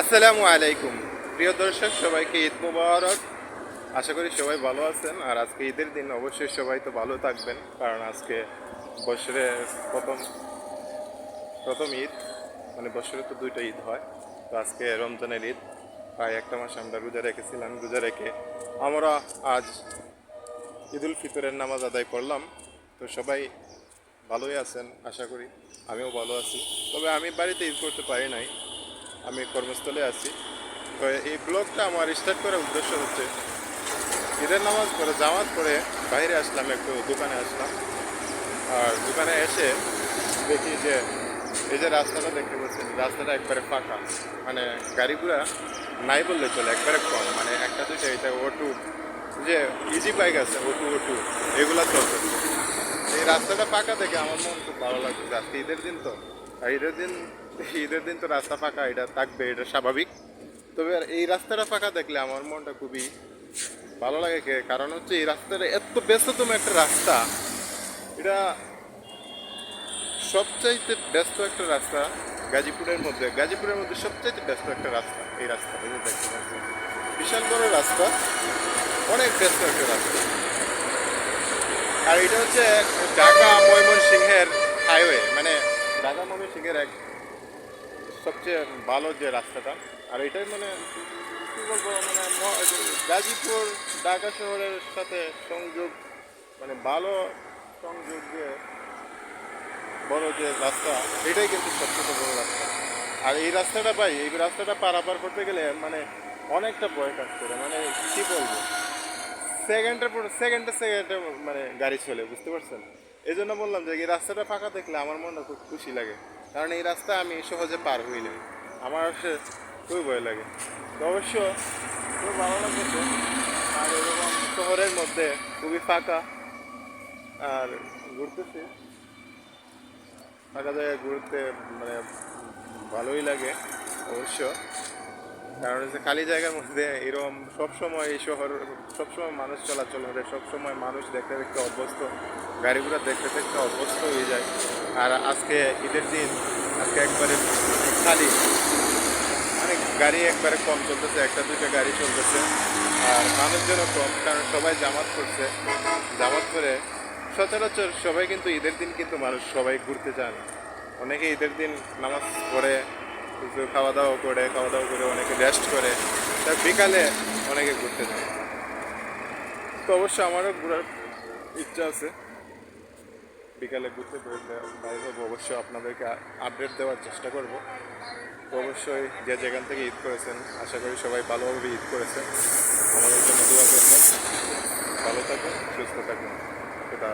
আসসালামু আলাইকুম। প্রিয় দর্শক, সবাইকে ঈদ মুবারক। আশা করি সবাই ভালো আছেন। আর আজকে ঈদের দিন অবশ্যই সবাই তো ভালো থাকবেন, কারণ আজকে বছরের প্রথম প্রথম ঈদ মানে বছরে তো দুইটা ঈদ হয়। তো আজকে রমজানের ঈদ। প্রায় একটা মাস আমরা রোজা রেখেছিলাম, রোজা রেখে আমরা আজ ঈদুল ফিতরের নামাজ আদায় করলাম। তো সবাই ভালোই আছেন, আশা করি। আমিও ভালো আছি। তবে আমি বাড়িতে ঈদ করতে পারি নাই। আমি কর্মস্থলে আছি। তো এই ব্লগটা আমার স্টার্ট করার উদ্দেশ্য হচ্ছে, ঈদের নামাজ পরে জামাত পরে বাইরে আসলাম, একটু দোকানে আসলাম। আর দোকানে এসে দেখি যে, এই যে রাস্তাটা দেখতে পাচ্ছেন, রাস্তাটা একবারে ফাঁকা। মানে গাড়িগুলা নাই বললে চলে, একবারে কম। মানে একটা দুইটা, এটা অটো যে ইজি বাইক আছে অটো অটো এগুলা চলতেছে এই রাস্তাটা ফাঁকা দেখে আমার মন খুব ভালো লাগছে আজকে ঈদের দিন তো। আর ঈদের দিন ঈদের দিন তো রাস্তা ফাঁকা, এটা থাকবে, এটা স্বাভাবিক। তবে আর এই রাস্তাটা ফাঁকা দেখলে আমার মনটা খুবই ভালো লাগে কারণ হচ্ছে এই রাস্তাটা এত ব্যস্ততম একটা রাস্তা। এটা সবচাইতে ব্যস্ত একটা রাস্তা গাজীপুরের মধ্যে। গাজীপুরের মধ্যে সবচাইতে ব্যস্ত একটা রাস্তা এই রাস্তাটা যে দেখতে বিশাল বড় রাস্তা, অনেক ব্যস্ত একটা রাস্তা। আর এটা হচ্ছে ঢাকা ময়মনসিংহের হাইওয়ে মানে ঢাকা ময়মনসিংহের এক সবচেয়ে ভালো যে রাস্তাটা। আর এটাই মানে কি বলব মানে গাজীপুর, ঢাকা শহরের সাথে সংযোগ মানে ভালো সংযোগ যে বড় যে রাস্তা, এটাই কিন্তু সবচেয়ে বড় রাস্তা। আর এই রাস্তাটা পাই এই রাস্তাটা পারাপার করতে গেলে মানে অনেকটা ভয় কাজ করে। মানে কি বলব? সেকেন্ডের পর সেকেন্ডে সেকেন্ডে মানে গাড়ি চলে, বুঝতে পারছেন? এই জন্য বললাম যে, এই রাস্তাটা ফাঁকা দেখলে আমার মনটা খুব খুশি লাগে। কারণ এই রাস্তা আমি সহজে পার হই নাই। আমার খুবই ভয় লাগে। অবশ্য খুব ভালো লাগছে আর এরকম শহরের মধ্যে খুবই ফাঁকা। আর ঘুরতেছি। ফাঁকা জায়গায় ঘুরতে মানে ভালোই লাগে অবশ্য। কারণ হচ্ছে খালি জায়গার মধ্যে এরকম সবসময় এই শহর সবসময় মানুষ চলাচল করে সবসময় মানুষ দেখতে দেখতে অভ্যস্ত, গাড়িগুলো দেখতে দেখতে অভ্যস্ত হয়ে যায়। আর আজকে ঈদের দিন, আজকে একবারে খালি। মানে গাড়ি একবারে কম চলতেছে, একটা দুইটা গাড়ি চলতেছে। আর মানুষজনও কম, কারণ সবাই জামাত করছে। জামাত করে সচরাচর সবাই কিন্তু ঈদের দিন কিন্তু মানুষ সবাই ঘুরতে যান। অনেকে ঈদের দিন নামাজ পড়ে খাওয়া দাওয়া করে খাওয়া দাওয়া করে অনেকে রেস্ট করে তার বিকালে অনেকে ঘুরতে যায়। তো অবশ্য আমারও ঘোরার ইচ্ছা আছে। বিকালে ঘুরতে বাইরে হব, অবশ্যই আপনাদেরকে আপডেট দেওয়ার চেষ্টা করব। তো অবশ্যই যে যেখান থেকে ঈদ করেছেন, আশা করি সবাই ভালোভাবে ঈদ করেছেন। আমাদের জন্য দোয়া করবেন। ভালো থাকুন, সুস্থ থাকুন। খুদা